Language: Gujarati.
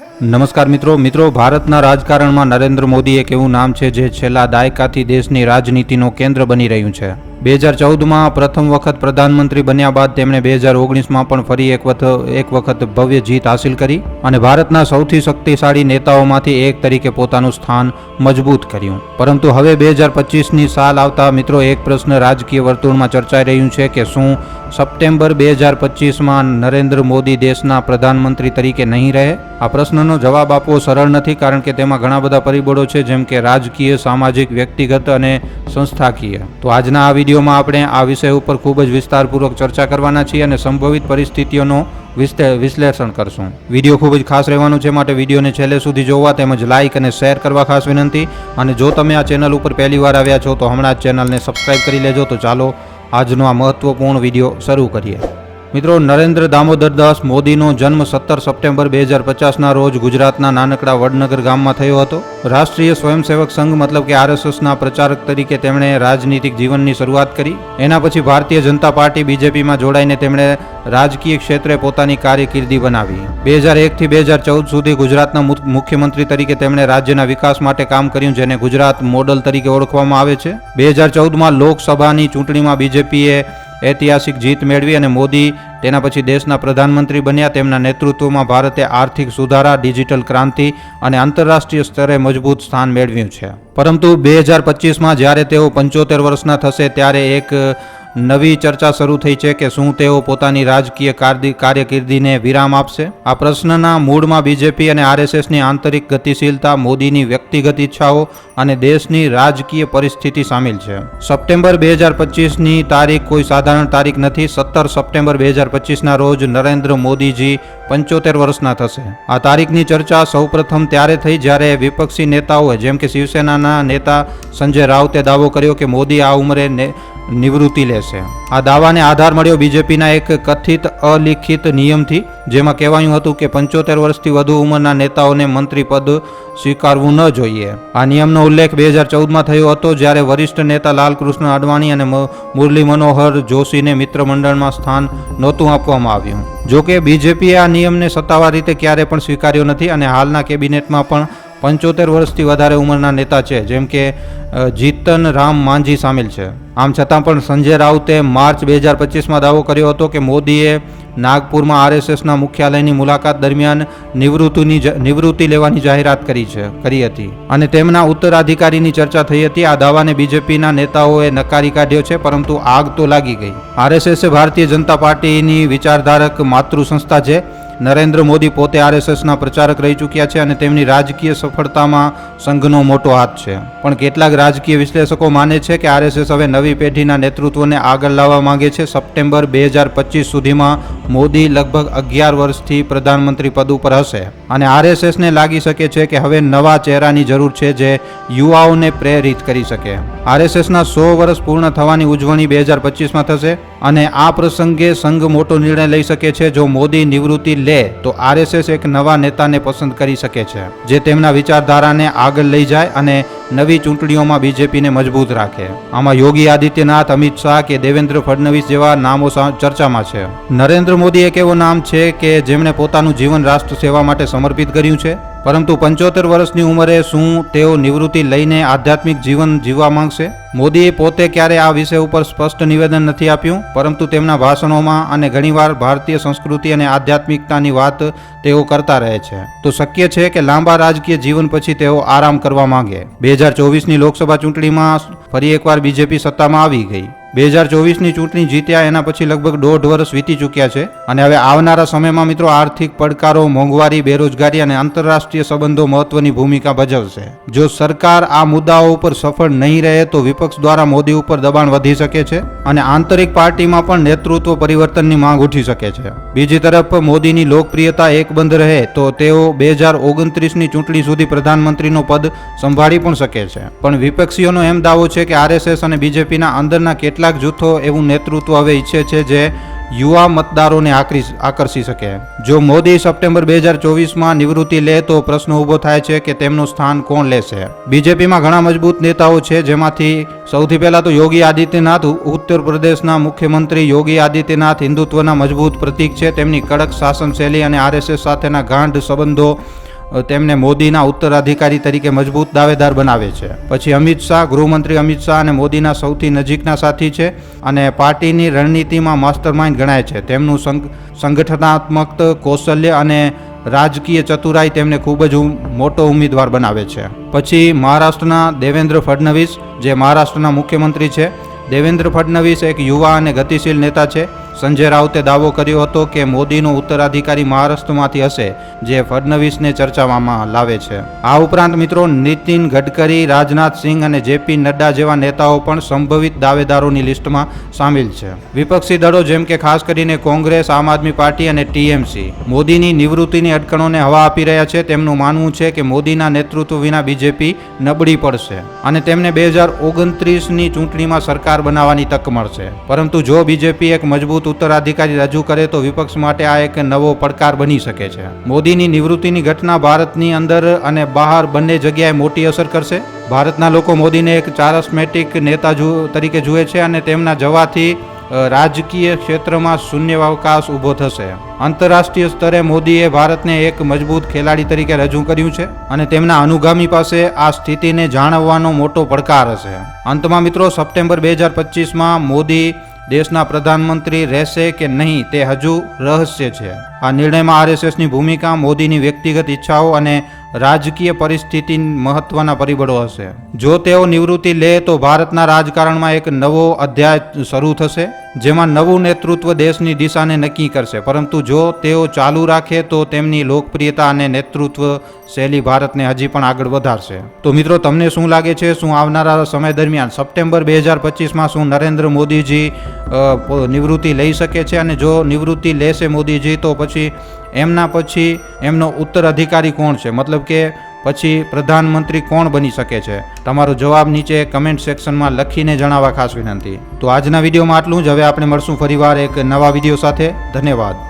Hey! નમસ્કાર મિત્રો. મિત્રો, ભારતના રાજકારણમાં નરેન્દ્ર મોદી એક એવું નામ છે જે છેલ્લા દાયકાથી દેશની રાજનીતિનો કેન્દ્ર બની રહ્યું છે. બે હજાર ચૌદમાં પ્રથમ વખત પ્રધાનમંત્રી બન્યા બાદ તેમણે બે હજાર ઓગણીસમાં પણ ફરી એક વખત એક વખત ભવ્ય જીત હાંસિલ કરી અને ભારતના સૌથી શક્તિશાળી નેતાઓમાંથી એક તરીકે પોતાનું સ્થાન મજબૂત કર્યું. પરંતુ હવે બે હજાર પચીસની સાલ આવતા મિત્રો એક પ્રશ્ન રાજકીય વર્તુળમાં ચર્ચાઈ રહ્યું છે કે શું સપ્ટેમ્બર બે હજાર પચીસમાં નરેન્દ્ર મોદી દેશના પ્રધાનમંત્રી તરીકે નહીં રહે? આ પ્રશ્નનો જવાબ આપવો સરળ નથી કારણ કે તેમાં ઘણા બધા પરિબળો છે, જેમ કે રાજકીય, સામાજિક, વ્યક્તિગત અને સંસ્થાકીય. તો આજના આ વિડીયોમાં આપણે આ વિષય ઉપર ખૂબ જ વિસ્તારપૂર્વક ચર્ચા કરવાના છીએ અને સંભવિત પરિસ્થિતિઓનો વિશ્લેષણ કરશું. વીડિયો ખૂબ જ ખાસ રહેવાનું છે, માટે વિડીયોને છેલ્લે સુધી જોવા તેમજ લાઇક અને શેર કરવા ખાસ વિનંતી. અને જો તમે આ ચેનલ ઉપર પહેલી વાર આવ્યા છો, તો હમણાં જ ચેનલને સબસ્ક્રાઇબ કરી લેજો. તો ચાલો આજનો આ મહત્વપૂર્ણ વીડિયો શરૂ કરીએ. મિત્રો, નરેન્દ્ર દામોદર દાસ મોદીનો જન્મ સત્તર સપ્ટેમ્બર બે હજાર પચાસના રોજ ગુજરાતના નાનકડા વડનગર ગામમાં થયો હતો. રાષ્ટ્રીય સ્વયંસેવક સંઘ મતલબ કે આરએસએસના પ્રચારક તરીકે તેમણે રાજનીતિક જીવનની શરૂઆત કરી. એના પછી ભારતીય જનતા પાર્ટી બીજેપીમાં જોડાઈને તેમણે રાજકીય ક્ષેત્રે પોતાની કારકિર્દી બનાવી. બે હજાર એકથી બે હજાર ચૌદ સુધી ગુજરાતના મુખ્યમંત્રી તરીકે તેમણે રાજ્યના વિકાસ માટે કામ કર્યું, જેને ગુજરાત મોડલ તરીકે ઓળખવામાં આવે છે. બે હજાર ચૌદમાં લોકસભાની ચૂંટણીમાં બીજેપીએ ઐતિહાસિક જીત મેળવી અને મોદી તેના પછી દેશના પ્રધાનમંત્રી બન્યા. તેમના નેતૃત્વમાં ભારતે આર્થિક સુધારા, ડિજિટલ ક્રાંતિ અને આંતરરાષ્ટ્રીય સ્તરે મજબૂત સ્થાન મેળવ્યું છે. પરંતુ બે હજાર પચીસમાં જ્યારે તેઓ પંચોતેર વર્ષના થશે, ત્યારે એક નવી ચર્ચા શરૂ થઈ છે કે શું તેઓ પોતાની રાજકીય કાર્દી- કારકિર્દીને વિરામ આપશે? આ પ્રશ્નના મૂળમાં બીજેપી અને આરએસએસની આંતરિક ગતિશીલતા, મોદીની વ્યક્તિગત ઈચ્છાઓ અને દેશની રાજકીય પરિસ્થિતિ સામેલ છે. સપ્ટેમ્બર બે હજાર પચીસની તારીખ કોઈ સાધારણ તારીખ નથી. સત્તર સપ્ટેમ્બર બે હજાર પચીસના રોજ નરેન્દ્ર મોદીજી પંચોતેર વર્ષના થશે. આ તારીખની ચર્ચા સૌપ્રથમ ત્યારે થઈ જ્યારે વિપક્ષી નેતાઓએ જેમ કે શિવસેનાના નેતા સંજય રાઉતે દાવો કર્યો કે મોદી આ ઉંમરે નિવૃત્તિ લેશે. આ દાવાને આધાર મળ્યો બીજેપીના એક કથિત અલિખિત નિયમથી, જેમાં કહેવાયું હતું કે પંચોતેર વર્ષથી વધુ ઉંમરના નેતાઓને મંત્રી પદ સ્વીકારવું ન જોઈએ. આ નિયમનો ઉલ્લેખ બે હજાર ચૌદમાં થયો હતો, જ્યારે વરિષ્ઠ નેતા લાલકૃષ્ણ અડવાણી અને મુરલી મનોહર જોશીને મિત્રમંડળમાં સ્થાન નહોતું આપવામાં આવ્યું. જોકે, બીજેપીએ આ નિયમને સત્તાવાર રીતે ક્યારે પણ સ્વીકાર્યો નથી અને હાલના કેબિનેટમાં પણ પંચોતેર વર્ષથી વધારે ઉંમરના નેતા છે, જેમ કે જીતન રામ માંઝી સામેલ છે. આમ છતાં પણ સંજય રાઉતે માર્ચ બે હજાર પચીસમાં દાવો કર્યો હતો કે મોદીએ નાગપુરમાં આરએસએસના મુખ્યાલયની મુલાકાત દરમિયાન નિવૃત્તિની નિવૃત્તિ લેવાની જાહેરાત કરી છે, કરી હતી. અને તેમના ઉત્તરાધિકારીની ચર્ચા થઈ હતી. આ દાવાને બીજેપીના નેતાઓએ નકારી કાઢ્યો છે, પરંતુ આગ તો લાગી ગઈ. આરએસએસ ભારતીય જનતા પાર્ટીની વિચારધારક માતૃ સંસ્થા છે. નરેન્દ્ર મોદી પોતે આરએસએસના પ્રચારક રહી ચૂક્યા છે અને તેમની રાજકીય સફળતામાં સંઘનો મોટો હાથ છે. પણ કેટલાક રાજકીય વિશ્લેષકો માને છે કે આરએસએસ હવે નવી પેઢીના નેતૃત્વને આગળ લાવવા માંગે છે. સપ્ટેમ્બર બે હજાર પચીસ સુધીમાં મોદી લગભગ અગિયાર વર્ષથી પ્રધાનમંત્રી પદ ઉપર હશે. અને આરએસએસને લાગી શકે છે કે હવે નવા ચહેરાની જરૂર છે જે યુવાઓને પ્રેરિત કરી શકે. આરએસએસના સો વર્ષ પૂર્ણ થવાની ઉજવણી બે હજાર પચીસમાં થશે અને આ પ્રસંગે સંઘ મોટો નિર્ણય લઈ શકે છે. જો મોદી નિવૃત્તિ લે, તો આરએસએસ એક નવા નેતાને પસંદ કરી શકે છે, જે તેમના વિચારધારાને આગળ લઈ જાય અને નવી ચૂંટણીઓમાં બીજેપીને મજબૂત રાખે. આમાં યોગી આદિત્યનાથ, અમિત શાહ કે દેવેન્દ્ર ફડણવીસ જેવા નામો ચર્ચામાં છે. નરેન્દ્ર મોદી એક એવો નામ છે કે જેમણે પોતાનું જીવન રાષ્ટ્ર સેવા માટે સમર્પિત કર્યું છે. પરંતુ પંચોતેર વર્ષની ઉંમરે શું તેઓ નિવૃત્તિ લઈને આધ્યાત્મિક જીવન જીવવા માંગશે? મોદીએ પોતે ક્યારે આ વિષય ઉપર સ્પષ્ટ નિવેદન નથી આપ્યું, પરંતુ તેમના ભાષણોમાં અને ઘણીવાર ભારતીય સંસ્કૃતિ અને આધ્યાત્મિકતાની વાત તેઓ કરતા રહે છે. તો શક્ય છે કે લાંબા રાજકીય જીવન પછી તેઓ આરામ કરવા માંગે? બે હજાર ચોવીસની લોકસભા ચૂંટણીમાં ફરી એકવાર બીજેપી સત્તામાં આવી ગઈ. બે હજાર ચોવીસની ચૂંટણી જીત્યા, એના પછી લગભગ દોઢ વર્ષ વીતી ચૂક્યા છે. અને હવે આવનારા સમયમાં મિત્રો આર્થિક પડકારો, મોંઘવારી, બેરોજગારી અને આંતરરાષ્ટ્રીય સંબંધો મહત્વની ભૂમિકા ભજવશે. જો સરકાર આ મુદ્દાઓ ઉપર સફળ નહીં રહે, તો વિપક્ષ દ્વારા મોદી ઉપર દબાણ વધી શકે છે અને આંતરિક પાર્ટીમાં પણ નેતૃત્વ પરિવર્તનની માંગ ઉઠી શકે છે. બીજી તરફ, મોદીની લોકપ્રિયતા એકબંધ રહે, તો તેઓ બે હજાર ઓગણત્રીસની ચૂંટણી સુધી પ્રધાનમંત્રીનો પદ સંભાળી પણ શકે છે. પણ વિપક્ષીઓનો એમ દાવો છે કે આરએસએસ અને બીજેપીના અંદરના કેટલાક જૂથો એવું નેતૃત્વ હવે ઈચ્છે છે જે યુવા મતદારોને આકરી- આકર્ષી શકે. જો મોદી સપ્ટેમ્બર બે હજાર ચોવીસમાં નિવૃત્તિ લે તો પ્રશ્ન ઊભો થાય છે કે તેમનું સ્થાન કોણ લેશે. બીજેપીમાં ઘણા મજબૂત નેતાઓ છે, જેમાંથી સૌથી પહેલાં તો યોગી આદિત્યનાથ, ઉત્તર પ્રદેશના મુખ્યમંત્રી યોગી આદિત્યનાથ હિન્દુત્વના મજબૂત પ્રતીક છે. તેમની કડક શાસન શૈલી અને આરએસએસ સાથેના ગાંઢ સંબંધો તેમને મોદીના ઉત્તરાધિકારી તરીકે મજબૂત દાવેદાર બનાવે છે. પછી અમિત શાહ, ગૃહમંત્રી અમિત શાહ અને મોદીના સૌથી નજીકના સાથી છે અને પાર્ટીની રણનીતિમાં માસ્ટરમાઇન્ડ ગણાય છે. તેમનું સંગ, સંગઠનાત્મક કૌશલ્ય અને રાજકીય ચતુરાઈ તેમને ખૂબ જ મોટો ઉમેદવાર બનાવે છે. પછી મહારાષ્ટ્રના દેવેન્દ્ર ફડણવીસ, જે મહારાષ્ટ્રના મુખ્યમંત્રી છે. દેવેન્દ્ર ફડણવીસ એક યુવા અને ગતિશીલ નેતા છે. સંજય રાઉતે દાવો કર્યો હતો કે મોદીનો ઉત્તરાધિકારી મહારાષ્ટ્રમાંથી હશે, જે ફડણવીસને ચર્ચામાં લાવે છે. આ ઉપરાંત મિત્રો, નીતિન ગડકરી રાજનાથસિંહ અને જેપી નડ્ડા જેવા નેતાઓ પણ સંભવિત દાવેદારોની લિસ્ટમાં સામેલ છે. વિપક્ષી દળો જેમ કે ખાસ કરીને કોંગ્રેસ, આમ આદમી પાર્ટી અને ટીએમસી, મોદીની નિવૃત્તિની અટકણોને હવા આપી રહ્યા છે. તેમનું માનવું છે કે મોદીના નેતૃત્વ વિના બીજેપી નબળી પડશે અને તેમને બે હજાર ઓગણત્રીસની ચૂંટણીમાં સરકાર બનાવવાની તક મળશે. પરંતુ જો બીજેપી એક મજબૂત ઉત્તરાધિકારી રજૂ કરે તો વિપક્ષ માટે આ એક નવો પડકાર બની શકે છે. મોદીની નિવૃત્તિની ઘટના ભારતની અંદર અને બહાર બંને જગ્યાએ મોટી અસર કરશે. ભારતના લોકો મોદીને એક ચારસ્મેટિક નેતા તરીકે જુએ છે અને તેમના જવાથી રાજકીય ક્ષેત્રમાં શૂન્યાવકાશ ઊભો થશે. આંતરરાષ્ટ્રીય સ્તરે મોદીએ ભારતને એક મજબૂત ખેલાડી તરીકે રજૂ કર્યું છે અને તેમના અનુગામી પાસે આ સ્થિતિને જાણવવાનો મોટો પડકાર હશે. અંતમાં મિત્રો, સપ્ટેમ્બર બે હજાર પચીસમાં મોદી દેશના પ્રધાનમંત્રી રહેશે કે નહીં તે હજુ રહસ્ય છે. આ નિર્ણયમાં આરએસએસની ભૂમિકા, મોદીની વ્યક્તિગત ઈચ્છાઓ અને રાજકીય પરિસ્થિતિ મહત્વના પરિબળો હશે. જો તેઓ નિવૃત્તિ લે તો ભારતના રાજકારણમાં એક નવો અધ્યાય શરૂ થશે, જેમાં નવું નેતૃત્વ દેશની દિશાને નક્કી કરશે. પરંતુ જો તેઓ ચાલુ રાખે તો તેમની લોકપ્રિયતા અને નેતૃત્વ શૈલી ભારતને હજી પણ આગળ વધારશે. તો મિત્રો, તમને શું લાગે છે? શું આવનારા સમય દરમિયાન સપ્ટેમ્બર બે હજાર પચીસમાં શું નરેન્દ્ર મોદીજી નિવૃત્તિ લઈ શકે છે અને જો નિવૃત્તિ લેશે મોદીજી, તો પછી એમના પછી એમનો ઉત્તરાધિકારી કોણ છે? મતલબ કે પછી પ્રધાનમંત્રી કોણ બની શકે છે? તમારો જવાબ નીચે કમેન્ટ સેક્શનમાં લખીને જણાવવા ખાસ વિનંતી. તો આજના વિડીયોમાં આટલું જ. હવે આપણે મળશું ફરીવાર એક નવા વીડિયો સાથે. ધન્યવાદ.